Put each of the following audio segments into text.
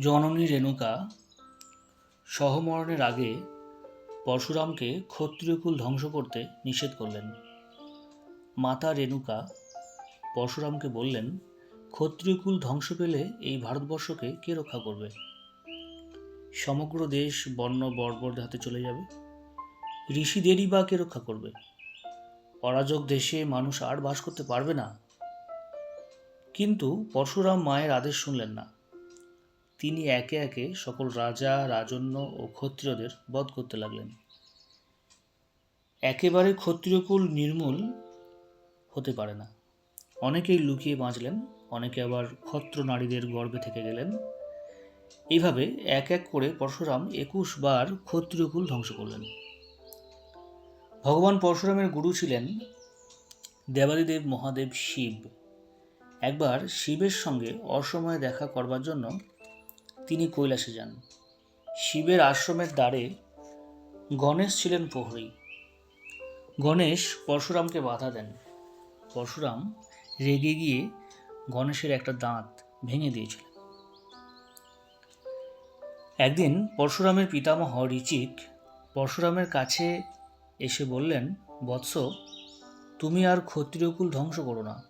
জননী রেণুকা সহমরণের আগে পরশুরামকে ক্ষত্রিয়কুল ধ্বংস করতে নিষেধ করলেন। মাতা রেণুকা পরশুরামকে বললেন ক্ষত্রিয়কুল ধ্বংস পেলে এই ভারতবর্ষকে কে রক্ষা করবে? সমগ্র দেশ বর্ণ বর্বরদের হাতে চলে যাবে। ঋষিদেরই বা কে রক্ষা করবে? অরাজক দেশে মানুষ আর বাস করতে পারবে না? কিন্তু পরশুরাম মায়ের আদেশ শুনলেন না। তিনি একে একে সকল রাজা, রাজন্য ও ক্ষত্রিয়দের বধ করতে লাগলেন। একেবারে ক্ষত্রিয়কুল নির্মূল হতে পারে না। অনেকেই লুকিয়ে বাঁচলেন, অনেকে আবার ক্ষত্র নারীদের গর্ভে থেকে গেলেন। এইভাবে এক এক করে পরশুরাম একুশ বার ক্ষত্রিয়কুল ধ্বংস করলেন। ভগবান পরশুরামের গুরু ছিলেন দেবাদিদেব মহাদেব শিব। একবার শিবের সঙ্গে অসময়ে দেখা করবার জন্য তিনি কৈলাসে যান। শিবের আশ্রমের দ্বারে গণেশ ছিলেন প্রহরী। গণেশ পরশুরামকে বাধা দেন। পরশুরাম রেগে গিয়ে গণেশের একটা দাঁত ভেঙে দিয়েছিল একদিন পরশুরামের পিতামহ ঋচিক পরশুরামের কাছে এসে বললেন, বৎস, তুমি আর ক্ষত্রিয়কুল ধ্বংস করো না।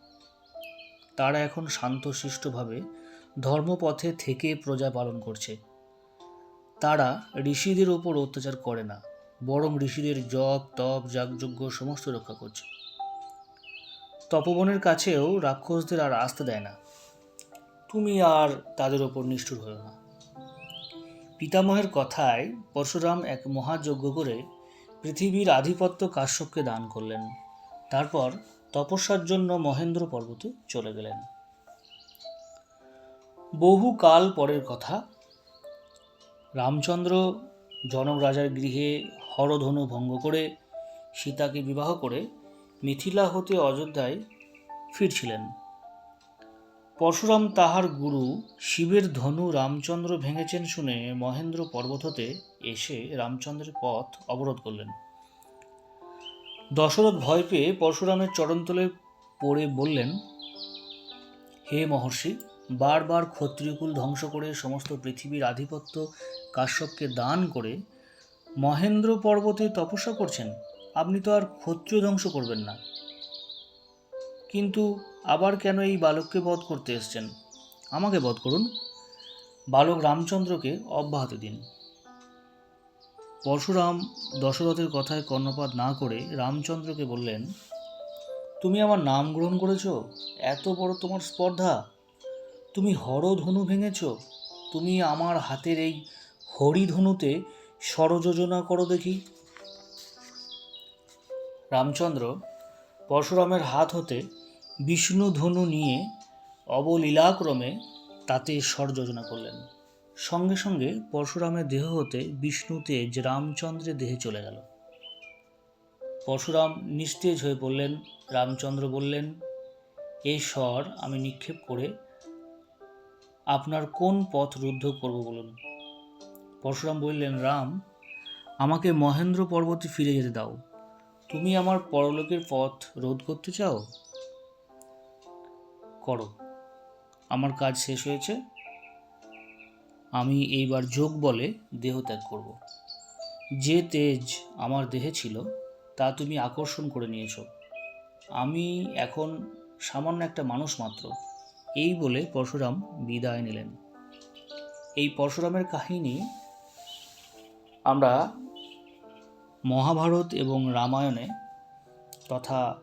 তারা এখন শান্তশিষ্টভাবে ধর্মপথে থেকে প্রজা পালন করছে। তারা ঋষিদের ওপর অত্যাচার করে না, বরং ঋষিদের জপ, তপ, যাগযজ্ঞ সমস্ত রক্ষা করছে। তপবনের কাছেও রাক্ষসদের আর আসতে দেয় না। তুমি আর তাদের ওপর নিষ্ঠুর হও না। পিতামহের কথায় পরশুরাম এক মহাযজ্ঞ করে পৃথিবীর আধিপত্য কাশ্যপকে দান করলেন। তারপর তপস্যার জন্য মহেন্দ্র পর্বতে চলে গেলেন। বহু কাল পরের কথা। রামচন্দ্র জনক রাজার গৃহে হরধনু ভঙ্গ করে সীতাকে বিবাহ করে মিথিলা হতে অযোধ্যায় ফিরছিলেন। পরশুরাম তাহার গুরু শিবের ধনু রামচন্দ্র ভেঙেছেন শুনে মহেন্দ্র পর্বত হতে এসে রামচন্দ্রের পথ অবরোধ করলেন। দশরথ ভয় পেয়ে পরশুরামের চরণতলে পড়ে বললেন, হে মহর্ষি বারবার ক্ষত্রিয়কুল ধ্বংস করে সমস্ত পৃথিবীর আধিপত্য কাশ্যপকে দান করে মহেন্দ্র পর্বতে তপস্যা করছেন, আপনি তো আর ক্ষত্রিয় ধ্বংস করবেন না। কিন্তু আবার কেন এই বালককে বধ করতে এসছেন? আমাকে বধ করুন। বালক রামচন্দ্রকে অব্যাহতি দিন। পরশুরাম দশরথের কথায় কর্ণপাত না করে রামচন্দ্রকে বললেন, তুমি আমার নাম গ্রহণ করেছ? এত বড় তোমার স্পর্ধা? তুমি হরধনু ভেঙেছ? তুমি আমার হাতের এই হরিধনুতে ষড়যোজনা করো দেখি। রামচন্দ্র পরশুরামের হাত হতে বিষ্ণু ধনু নিয়ে অবলীলাক্রমে তাতে ষড়যোজনা করলেন। সঙ্গে সঙ্গে পরশুরামের দেহ হতে বিষ্ণু তেজ রামচন্দ্রের দেহে চলে গেল। পরশুরাম নিস্তেজ হয়ে পড়লেন। রামচন্দ্র বললেন এই স্বর আমি নিক্ষেপ করে আপনার কোন পথ রুদ্ধ করব বলুন? পরশুরাম বললেন, রাম, আমাকে মহেন্দ্র পর্বতে ফিরে যেতে দাও। তুমি আমার পরলোকের পথ রোধ করতে চাও? করো। আমার কাজ শেষ হয়েছে। আমি এইবার যোগ বলে দেহ ত্যাগ করব। যে তেজ আমার দেহে ছিল, তা তুমি আকর্ষণ করে নিয়েছো। আমি এখন সামান্য একটা মানুষ মাত্র। এই বলে পরশুরাম বিদায় নিলেন। এই পরশুরামের কাহিনী আমরা মহাভারত এবং রামায়ণে তথা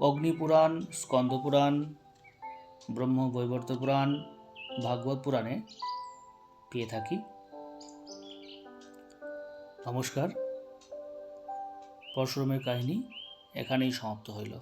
অগ্নিপুরাণ, স্কন্দপুরাণ ব্রহ্ম বৈবর্ত পুরাণ ভাগবত পুরাণে পেয়ে থাকি। নমস্কার। পরশুরামের কাহিনী এখানেই সমাপ্ত হইল।